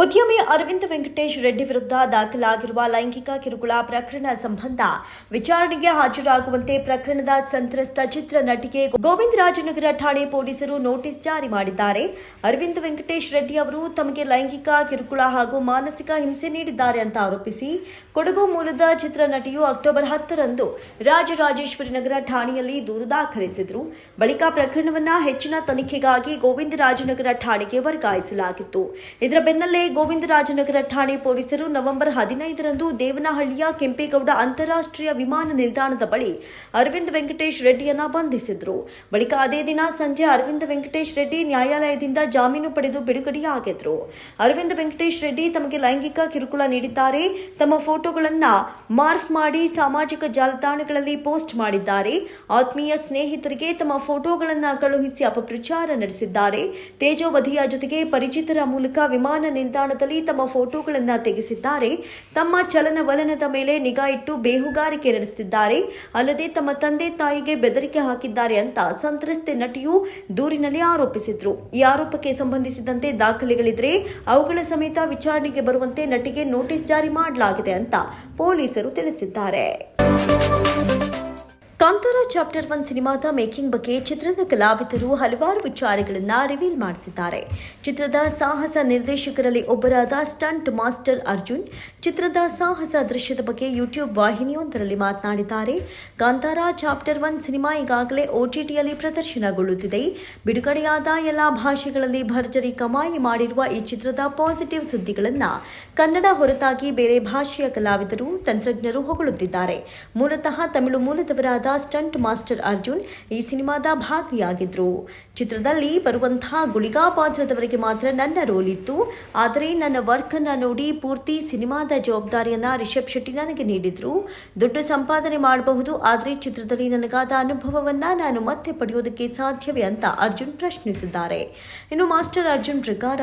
ಉದ್ಯಮಿ ಅರವಿಂದ್ ವೆಂಕಟೇಶ್ ರೆಡ್ಡಿ ವಿರುದ್ಧ ದಾಖಲಾಗಿರುವ ಲೈಂಗಿಕ ಕಿರುಕುಳ ಪ್ರಕರಣ ಸಂಬಂಧ ವಿಚಾರಣೆಗೆ ಹಾಜರಾಗುವಂತೆ ಪ್ರಕರಣದ ಸಂತ್ರಸ್ತ ಚಿತ್ರ ನಟಿಗೆ ಗೋವಿಂದರಾಜನಗರ ಠಾಣೆ ಪೊಲೀಸರು ನೋಟಿಸ್ ಜಾರಿ ಮಾಡಿದ್ದಾರೆ. ಅರವಿಂದ್ ವೆಂಕಟೇಶ್ ರೆಡ್ಡಿ ಅವರು ತಮಗೆ ಲೈಂಗಿಕ ಕಿರುಕುಳ ಹಾಗೂ ಮಾನಸಿಕ ಹಿಂಸೆ ನೀಡಿದ್ದಾರೆ ಅಂತ ಆರೋಪಿಸಿ, ಕೊಡಗು ಮೂಲದ ಚಿತ್ರ ನಟಿಯು ಅಕ್ಟೋಬರ್ ಹತ್ತರಂದು ರಾಜರಾಜೇಶ್ವರಿ ನಗರ ಠಾಣೆಯಲ್ಲಿ ದೂರು ದಾಖಲಿಸಿದ್ರು. ಬಳಿಕ ಪ್ರಕರಣವನ್ನ ಹೆಚ್ಚಿನ ತನಿಖೆಗಾಗಿ ಗೋವಿಂದರಾಜನಗರ ಠಾಣೆಗೆ ವರ್ಗಾಯಿಸಲಾಗಿತ್ತು. ಇದರ ಬೆನ್ನಲ್ಲೇ ಗೋವಿಂದರಾಜನಗರ ಠಾಣೆ ಪೊಲೀಸರು ನವೆಂಬರ್ ಹದಿನೈದರಂದು ದೇವನಹಳ್ಳಿಯ ಕೆಂಪೇಗೌಡ ಅಂತಾರಾಷ್ಟ್ರೀಯ ವಿಮಾನ ನಿಲ್ದಾಣದ ಬಳಿ ಅರವಿಂದ್ ವೆಂಕಟೇಶ್ ರೆಡ್ಡಿಯನ್ನ ಬಂಧಿಸಿದ್ರು. ಬಳಿಕ ಅದೇ ದಿನ ಸಂಜೆ ಅರವಿಂದ್ ವೆಂಕಟೇಶ್ ರೆಡ್ಡಿ ನ್ಯಾಯಾಲಯದಿಂದ ಜಾಮೀನು ಪಡೆದು ಬಿಡುಗಡೆಯಾಗಿದ್ರು. ಅರವಿಂದ್ ವೆಂಕಟೇಶ್ ರೆಡ್ಡಿ ತಮಗೆ ಲೈಂಗಿಕ ಕಿರುಕುಳ ನೀಡಿದ್ದಾರೆ. ತಮ್ಮ ಫೋಟೋಗಳನ್ನು ಮಾರ್ಫ್ ಮಾಡಿ ಸಾಮಾಜಿಕ ಜಾಲತಾಣಗಳಲ್ಲಿ ಪೋಸ್ಟ್ ಮಾಡಿದ್ದಾರೆ. ಆತ್ಮೀಯ ಸ್ನೇಹಿತರಿಗೆ ತಮ್ಮ ಫೋಟೋಗಳನ್ನು ಕಳುಹಿಸಿ ಅಪಪ್ರಚಾರ ನಡೆಸಿದ್ದಾರೆ. ತೇಜೋವಧಿಯ ಜೊತೆಗೆ ಪರಿಚಿತರ ಮೂಲಕ ವಿಮಾನ ನಿಲ್ದಾಣದಲ್ಲಿ ತಮ್ಮ ಫೋಟೋಗಳನ್ನು ತೆಗೆಸಿದ್ದಾರೆ. ತಮ್ಮ ಚಲನವಲನದ ಮೇಲೆ ನಿಗಾ ಇಟ್ಟು ಬೇಹುಗಾರಿಕೆ ನಡೆಸುತ್ತಿದ್ದಾರೆ. ಅಲ್ಲದೆ ತಮ್ಮ ತಂದೆ ತಾಯಿಗೆ ಬೆದರಿಕೆ ಹಾಕಿದ್ದಾರೆ ಅಂತ ಸಂತ್ರಸ್ತೆ ನಟಿಯು ದೂರಿನಲ್ಲಿ ಆರೋಪಿಸಿದ್ರು. ಈ ಆರೋಪಕ್ಕೆ ಸಂಬಂಧಿಸಿದಂತೆ ದಾಖಲೆಗಳಿದ್ರೆ ಅವುಗಳ ಸಮೇತ ವಿಚಾರಣೆಗೆ ಬರುವಂತೆ ನಟಿಗೆ ನೋಟಿಸ್ ಜಾರಿ ಮಾಡಲಾಗಿದೆ ಅಂತ ಪೊಲೀಸರು ತಿಳಿಸಿದ್ದಾರೆ. ಕಾಂತಾರ ಚಾಪ್ಟರ್ ಒನ್ ಸಿನಿಮಾದ ಮೇಕಿಂಗ್ ಬಗ್ಗೆ ಚಿತ್ರದ ಕಲಾವಿದರು ಹಲವಾರು ವಿಚಾರಗಳನ್ನು ರಿವೀಲ್ ಮಾಡ್ತಿದ್ದಾರೆ. ಚಿತ್ರದ ಸಾಹಸ ನಿರ್ದೇಶಕರಲ್ಲಿ ಒಬ್ಬರಾದ ಸ್ಟಂಟ್ ಮಾಸ್ಟರ್ ಅರ್ಜುನ್, ಚಿತ್ರದ ಸಾಹಸ ದೃಶ್ಯದ ಬಗ್ಗೆ ಯೂಟ್ಯೂಬ್ ವಾಹಿನಿಯೊಂದರಲ್ಲಿ ಮಾತನಾಡಿದ್ದಾರೆ. ಕಾಂತಾರ ಚಾಪ್ಟರ್ ಒನ್ ಸಿನಿಮಾ ಈಗಾಗಲೇ ಓಟಿಟಿಯಲ್ಲಿ ಪ್ರದರ್ಶನಗೊಳ್ಳುತ್ತಿದೆ. ಬಿಡುಗಡೆಯಾದ ಎಲ್ಲ ಭಾಷೆಗಳಲ್ಲಿ ಭರ್ಜರಿ ಕಮಾಯಿ ಮಾಡಿರುವ ಈ ಚಿತ್ರದ ಪಾಸಿಟಿವ್ ಸುದ್ದಿಗಳನ್ನು ಕನ್ನಡ ಹೊರತಾಗಿ ಬೇರೆ ಭಾಷೆಯ ಕಲಾವಿದರು, ತಂತ್ರಜ್ಞರು ಹೊಗಳುತ್ತಿದ್ದಾರೆ. ಮೂಲತಃ ತಮಿಳು ಮೂಲದವರಾದ ಸ್ಟಂಟ್ ಮಾಸ್ಟರ್ ಅರ್ಜುನ್ ಈ ಸಿನಿಮಾದ ಭಾಗಿಯಾಗಿದ್ರು. ಚಿತ್ರದಲ್ಲಿ ಬರುವಂತಹ ಗುಳಿಗಾ ಪಾತ್ರದವರಿಗೆ ಮಾತ್ರ ನನ್ನ ರೋಲ್ ಇತ್ತು ಆದರೆ ನನ್ನ ವರ್ಕ್ ಅನ್ನ ನೋಡಿ ಪೂರ್ತಿ ಸಿನಿಮಾದ ಜವಾಬ್ದಾರಿಯನ್ನ ರಿಷಬ್ ಶೆಟ್ಟಿ ನನಗೆ ನೀಡಿದ್ರು. ದುಡ್ಡು ಸಂಪಾದನೆ ಮಾಡಬಹುದು, ಆದರೆ ಚಿತ್ರದಲ್ಲಿ ನನಗಾದ ಅನುಭವವನ್ನ ನಾನು ಮತ್ತೆ ಪಡೆಯೋದಕ್ಕೆ ಸಾಧ್ಯವೇ ಅಂತ ಅರ್ಜುನ್ ಪ್ರಶ್ನಿಸಿದ್ದಾರೆ. ಇನ್ನು ಮಾಸ್ಟರ್ ಅರ್ಜುನ್ ಪ್ರಕಾರ,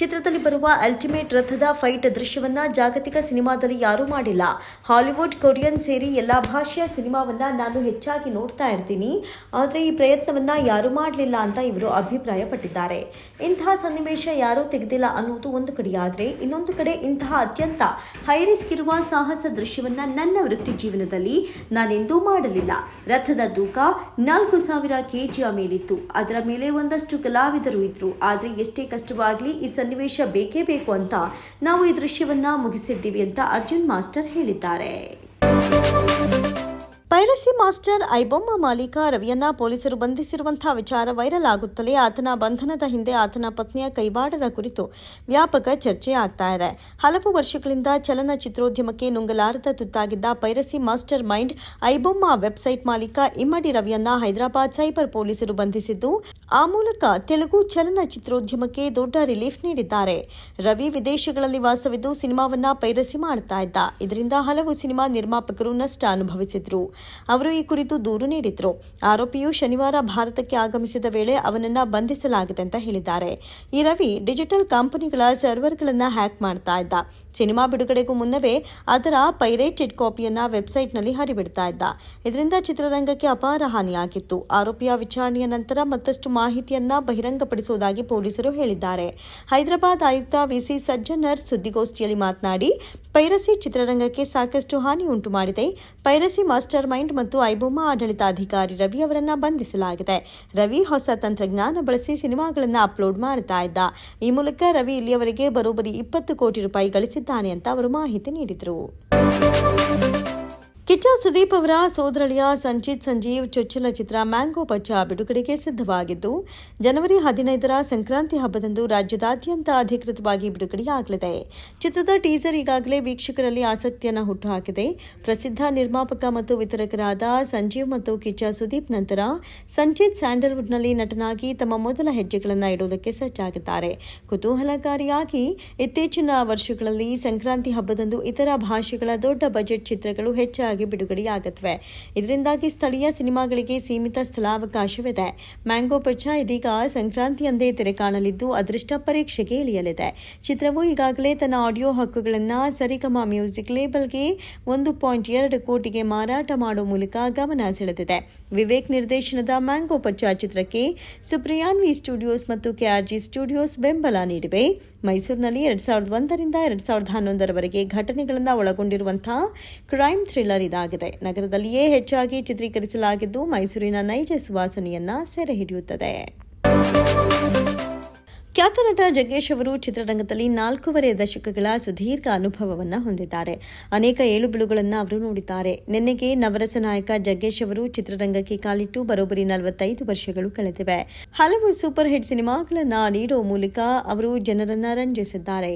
ಚಿತ್ರದಲ್ಲಿ ಬರುವ ಅಲ್ಟಿಮೇಟ್ ರಥದ ಫೈಟ್ ದೃಶ್ಯವನ್ನ ಜಾಗತಿಕ ಸಿನಿಮಾದಲ್ಲಿ ಯಾರೂ ಮಾಡಿಲ್ಲ. ಹಾಲಿವುಡ್, ಕೊರಿಯನ್ ಸೇರಿ ಎಲ್ಲಾ ಭಾಷೆಯ ಸಿನಿಮಾವನ್ನ ನಾನು ಹೆಚ್ಚಾಗಿ ನೋಡ್ತಾ ಇರ್ತೀನಿ. ಆದರೆ ಈ ಪ್ರಯತ್ನವನ್ನ ಯಾರೂ ಮಾಡಲಿಲ್ಲ ಅಂತ ಇವರು ಅಭಿಪ್ರಾಯಪಟ್ಟಿದ್ದಾರೆ. ಇಂತಹ ಸನ್ನಿವೇಶ ಯಾರೂ ತೆಗೆದಿಲ್ಲ ಅನ್ನೋದು ಒಂದು ಕಡೆಯಾದರೆ ಇನ್ನೊಂದು ಕಡೆ ಇಂತಹ ಅತ್ಯಂತ ಹೈರಿಸ್ಕ್ ಇರುವ ಸಾಹಸ ದೃಶ್ಯವನ್ನ ನನ್ನ ವೃತ್ತಿ ಜೀವನದಲ್ಲಿ ನಾನೆಂದೂ ಮಾಡಲಿಲ್ಲ. ರಥದ ತೂಕ ನಾಲ್ಕು ಸಾವಿರ ಕೆಜಿಯ ಮೇಲಿತ್ತು. ಅದರ ಮೇಲೆ ಒಂದಷ್ಟು ಕಲಾವಿದರು ಇದ್ರು. ಆದರೆ ಎಷ್ಟೇ ಕಷ್ಟವಾಗಲಿ ಈ ಸನ್ನಿವೇಶ ಬೇಕೇ ಬೇಕು ಅಂತ ನಾವು ಈ ದೃಶ್ಯವನ್ನ ಮುಗಿಸಿದ್ದೀವಿ ಅಂತ ಅರ್ಜುನ್ ಮಾಸ್ಟರ್ ಹೇಳಿದ್ದಾರೆ. ಪೈರಸಿ ಮಾಸ್ಟರ್ ಐಬೊಮ್ಮ ಮಾಲೀಕ ರವಿಯನ್ನ ಪೊಲೀಸರು ಬಂಧಿಸಿರುವಂತಹ ವಿಚಾರ ವೈರಲ್ ಆಗುತ್ತಲೇ ಆತನ ಬಂಧನದ ಹಿಂದೆ ಆತನ ಪತ್ನಿಯ ಕೈವಾಡದ ಕುರಿತು ವ್ಯಾಪಕ ಚರ್ಚೆ ಆಗ್ತಾ ಇದೆ. ಹಲವು ವರ್ಷಗಳಿಂದ ಚಲನಚಿತ್ರೋದ್ಯಮಕ್ಕೆ ನುಂಗಲಾರದ ತುತ್ತಾಗಿದ್ದ piracy master mind iBomma website ಮಾಲೀಕ ಇಮ್ಮಡಿ ರವಿಯನ್ನ ಹೈದರಾಬಾದ್ ಸೈಬರ್ ಪೊಲೀಸರು ಬಂಧಿಸಿದ್ದು, ಆ ಮೂಲಕ ತೆಲುಗು ಚಲನಚಿತ್ರೋದ್ಯಮಕ್ಕೆ ದೊಡ್ಡ ರಿಲೀಫ್ ನೀಡಿದ್ದಾರೆ. ರವಿ ವಿದೇಶಗಳಲ್ಲಿ ವಾಸವಿದ್ದು ಸಿನಿಮಾವನ್ನ ಪೈರಸಿ ಮಾಡ್ತಾ ಇದ್ದ. ಇದರಿಂದ ಹಲವು ಸಿನಿಮಾ ನಿರ್ಮಾಪಕರು ನಷ್ಟ ಅನುಭವಿಸಿದ್ರು. ಅವರು ಈ ಕುರಿತು ದೂರು ನೀಡಿದ್ರು. ಆರೋಪಿಯು ಶನಿವಾರ ಭಾರತಕ್ಕೆ ಆಗಮಿಸಿದ ವೇಳೆ ಅವನನ್ನ ಬಂಧಿಸಲಾಗಿದೆ ಅಂತ ಹೇಳಿದ್ದಾರೆ. ಈ ರವಿ ಡಿಜಿಟಲ್ ಕಂಪನಿಗಳ ಸರ್ವರ್ಗಳನ್ನು ಹ್ಯಾಕ್ ಮಾಡ್ತಾ ಇದ್ದ. ಸಿನಿಮಾ ಬಿಡುಗಡೆಗೂ ಮುನ್ನವೇ ಅದರ ಪೈರೇಟೆಡ್ ಕಾಪಿಯನ್ನ ವೆಬ್ಸೈಟ್ನಲ್ಲಿ ಹರಿಬಿಡ್ತಾ ಇದ್ದ. ಇದರಿಂದ ಚಿತ್ರರಂಗಕ್ಕೆ ಅಪಾರ ಹಾನಿಯಾಗಿತ್ತು. ಆರೋಪಿಯ ವಿಚಾರಣೆಯ ನಂತರ ಮತ್ತಷ್ಟು ಮಾಹಿತಿಯನ್ನ ಬಹಿರಂಗಪಡಿಸುವುದಾಗಿ ಪೊಲೀಸರು ಹೇಳಿದ್ದಾರೆ. ಹೈದರಾಬಾದ್ ಆಯುಕ್ತ ವಿಸಿ ಸಜ್ಜನರ್ ಸುದ್ದಿಗೋಷ್ಠಿಯಲ್ಲಿ ಮಾತನಾಡಿ, ಪೈರಸಿ ಚಿತ್ರರಂಗಕ್ಕೆ ಸಾಕಷ್ಟು ಹಾನಿ ಉಂಟು ಮಾಡಿದೆ ಪೈರಸಿ ಮಾಸ್ಟರ್ ಮೈಂಡ್ ಮತ್ತು ಐಬೊಮ್ಮ ಆಡಳಿತಾಧಿಕಾರಿ ರವಿ ಅವರನ್ನ ಬಂಧಿಸಲಾಗಿದೆ. ರವಿ ಹೊಸ ತಂತ್ರಜ್ಞಾನ ಬಳಸಿ ಸಿನಿಮಾಗಳನ್ನು ಅಪ್ಲೋಡ್ ಮಾಡ್ತಾ ಇದ್ದ. ಈ ಮೂಲಕ ರವಿ ಇಲ್ಲಿಯವರೆಗೆ ಬರೋಬ್ಬರಿ ಇಪ್ಪತ್ತು ಕೋಟಿ ರೂಪಾಯಿ ಗಳಿಸಿದ್ದಾನೆ ಅಂತ ಅವರು ಮಾಹಿತಿ ನೀಡಿದರು. ಸುದೀಪ್ ಅವರ ಸೋದರಳಿಯ ಸಂಚಿತ್ ಸಂಜೀವ್ ಚೊಚ್ಚಲ ಚಿತ್ರ ಮ್ಯಾಂಗೋ ಪಚ್ಚ ಬಿಡುಗಡೆಗೆ ಸಿದ್ಧವಾಗಿದ್ದು, ಜನವರಿ ಹದಿನೈದರ ಸಂಕ್ರಾಂತಿ ಹಬ್ಬದಂದು ರಾಜ್ಯದಾದ್ಯಂತ ಅಧಿಕೃತವಾಗಿ ಬಿಡುಗಡೆಯಾಗಲಿದೆ. ಚಿತ್ರದ ಟೀಸರ್ ಈಗಾಗಲೇ ವೀಕ್ಷಕರಲ್ಲಿ ಆಸಕ್ತಿಯನ್ನು ಹುಟ್ಟುಹಾಕಿದೆ. ಪ್ರಸಿದ್ಧ ನಿರ್ಮಾಪಕ ಮತ್ತು ವಿತರಕರಾದ ಸಂಜೀವ್ ಮತ್ತು ಕಿಚ್ಚ ಸುದೀಪ್ ನಂತರ ಸಂಚಿತ್ ಸ್ಯಾಂಡಲ್ವುಡ್ನಲ್ಲಿ ನಟನಾಗಿ ತಮ್ಮ ಮೊದಲ ಹೆಜ್ಜೆಗಳನ್ನು ಇಡುವುದಕ್ಕೆ ಸಜ್ಜಾಗಿದ್ದಾರೆ. ಕುತೂಹಲಕಾರಿಯಾಗಿ, ಇತ್ತೀಚಿನ ವರ್ಷಗಳಲ್ಲಿ ಸಂಕ್ರಾಂತಿ ಹಬ್ಬದಂದು ಇತರ ಭಾಷೆಗಳ ದೊಡ್ಡ ಬಜೆಟ್ ಚಿತ್ರಗಳು ಹೆಚ್ಚಾಗಿ ಹೆಚ್ಚಾಗಿ ಬಿಡುಗಡೆಯಾಗುತ್ತವೆ ಇದರಿಂದಾಗಿ ಸ್ಥಳೀಯ ಸಿನಿಮಾಗಳಿಗೆ ಸೀಮಿತ ಸ್ಥಳಾವಕಾಶವಿದೆ. ಮ್ಯಾಂಗೋ ಪಚ್ಚ ಇದೀಗ ಸಂಕ್ರಾಂತಿಯಂದೇ ತೆರೆ ಕಾಣಲಿದ್ದು ಅದೃಷ್ಟ ಪರೀಕ್ಷೆಗೆ ಇಳಿಯಲಿದೆ. ಚಿತ್ರವು ಈಗಾಗಲೇ ತನ್ನ ಆಡಿಯೋ ಹಕ್ಕುಗಳನ್ನು ಸರಿಗಮ ಮ್ಯೂಸಿಕ್ ಲೇಬಲ್ಗೆ ಒಂದು ಪಾಯಿಂಟ್ ಎರಡು ಕೋಟಿಗೆ ಮಾರಾಟ ಮಾಡುವ ಮೂಲಕ ಗಮನ ಸೆಳೆದಿದೆ. ವಿವೇಕ್ ನಿರ್ದೇಶನದ ಮ್ಯಾಂಗೋ ಪಚ್ಚ ಚಿತ್ರಕ್ಕೆ ಸುಪ್ರಿಯಾನ್ವಿ ಸ್ಟುಡಿಯೋಸ್ ಮತ್ತು ಕೆಆರ್ಜಿ ಸ್ಟುಡಿಯೋಸ್ ಬೆಂಬಲ ನೀಡಿವೆ. ಮೈಸೂರಿನಲ್ಲಿ ಎರಡ್ ಸಾವಿರದ ಒಂದರಿಂದ ಎರಡ್ ಸಾವಿರದ ಹನ್ನೊಂದರವರೆಗೆ ಘಟನೆಗಳನ್ನು ಒಳಗೊಂಡಿರುವಂತಹ ಕ್ರೈಮ್ ಥ್ರಿಲ್ಲರ್ ಇದಾಗಿದೆ. ನಗರದಲ್ಲಿಯೇ ಹೆಚ್ಚಾಗಿ ಚಿತ್ರೀಕರಿಸಲಾಗಿದ್ದು ಮೈಸೂರಿನ ನೈಜ ಸುವಾಸನೆಯನ್ನ ಸೆರೆ ಹಿಡಿಯುತ್ತದೆ. ಖ್ಯಾತ ನಟ ಜಗ್ಗೇಶ್ ಅವರು ಚಿತ್ರರಂಗದಲ್ಲಿ ನಾಲ್ಕೂವರೆ ದಶಕಗಳ ಸುದೀರ್ಘ ಅನುಭವವನ್ನು ಹೊಂದಿದ್ದಾರೆ. ಅನೇಕ ಏಳುಬೀಳುಗಳನ್ನು ಅವರು ನೋಡಿದ್ದಾರೆ. ನಿನ್ನೆಗೆ ನವರಸ ನಾಯಕ ಜಗ್ಗೇಶ್ ಅವರು ಚಿತ್ರರಂಗಕ್ಕೆ ಕಾಲಿಟ್ಟು ಬರೋಬ್ಬರಿ ನಲವತ್ತೈದು ವರ್ಷಗಳು ಕಳೆದಿವೆ. ಹಲವು ಸೂಪರ್ ಹಿಟ್ ಸಿನಿಮಾಗಳನ್ನು ನೀಡುವ ಮೂಲಕ ಅವರು ಜನರನ್ನು ರಂಜಿಸಿದ್ದಾರೆ.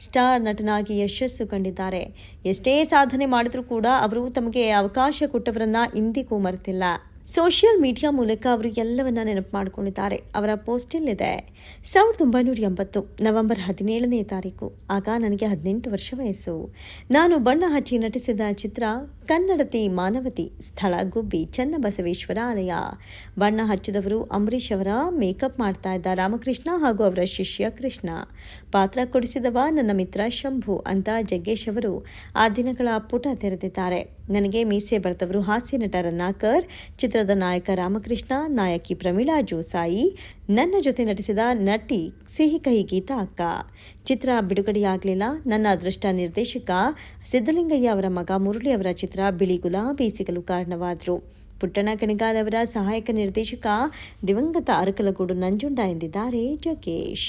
ಸ್ಟಾರ್ ನಟನಾಗಿ ಯಶಸ್ಸು ಕಂಡಿದ್ದಾರೆ. ಎಷ್ಟೇ ಸಾಧನೆ ಮಾಡಿದ್ರೂ ಕೂಡ ಅವರು ತಮಗೆ ಅವಕಾಶ ಕೊಟ್ಟವರನ್ನ ಇಂದಿಗೂ ಮರೆತಿಲ್ಲ. ಸೋಷಿಯಲ್ ಮೀಡಿಯಾ ಮೂಲಕ ಅವರು ಎಲ್ಲವನ್ನ ನೆನಪು ಮಾಡಿಕೊಂಡಿದ್ದಾರೆ. ಅವರ ಪೋಸ್ಟ್ ಇಲ್ಲಿದೆ ಸಾವಿರದ ಒಂಬೈನೂರ ಎಂಬತ್ತು, ನವೆಂಬರ್ ಹದಿನೇಳನೇ ತಾರೀಕು. ಆಗ ನನಗೆ ಹದಿನೆಂಟು ವರ್ಷ ವಯಸ್ಸು. ನಾನು ಬಣ್ಣ ಹಚ್ಚಿ ನಟಿಸಿದ ಚಿತ್ರ ಕನ್ನಡತಿ ಮಾನವತಿ, ಸ್ಥಳ ಗುಬ್ಬಿ, ಚನ್ನಬಸವೇಶ್ವರ ಆಲಯ. ಬಣ್ಣ ಹಚ್ಚಿದವರು ಅಂಬರೀಷ್ ಅವರ ಮೇಕಪ್ ಮಾಡ್ತಾ ಇದ್ದ ರಾಮಕೃಷ್ಣ ಹಾಗೂ ಅವರ ಶಿಷ್ಯ ಕೃಷ್ಣ. ಪಾತ್ರ ಕೊಡಿಸಿದವ ನನ್ನ ಮಿತ್ರ ಶಂಭು ಅಂತ ಜಗ್ಗೇಶ್ ಅವರು. ಆ ದಿನಗಳ ಪುಟ ತೆರೆದಿದ್ದಾರೆ. ನನಗೆ ಮೀಸೆ ಬರೆದವರು ಹಾಸ್ಯ ನಟ ರನ್ನಾಕರ್ ಚಿತ್ರದ ನಾಯಕ ರಾಮಕೃಷ್ಣ, ನಾಯಕಿ ಪ್ರಮೀಳಾ ಜೋಸಾಯಿ, ನನ್ನ ಜೊತೆ ನಟಿಸಿದ ನಟಿ ಸಿಹಿ ಕಹಿ ಗೀತಾ ಅಕ್ಕ. ಚಿತ್ರ ಬಿಡುಗಡೆಯಾಗಲಿಲ್ಲ. ನನ್ನ ಅದೃಷ್ಟ ನಿರ್ದೇಶಕ ಸಿದ್ದಲಿಂಗಯ್ಯ ಅವರ ಮಗ ಮುರಳಿ ಅವರ ಚಿತ್ರ ಬಿಳಿ ಗುಲಾಬಿ ಸಿಗಲು ಕಾರಣವಾದರು. ಪುಟ್ಟಣ ಕಣಿಗಾಲ್ ಅವರ ಸಹಾಯಕ ನಿರ್ದೇಶಕ ದಿವಂಗತ ಅರಕಲಗೂಡು ನಂಜುಂಡ ಎಂದಿದ್ದಾರೆ ಜಗ್ಗೇಶ್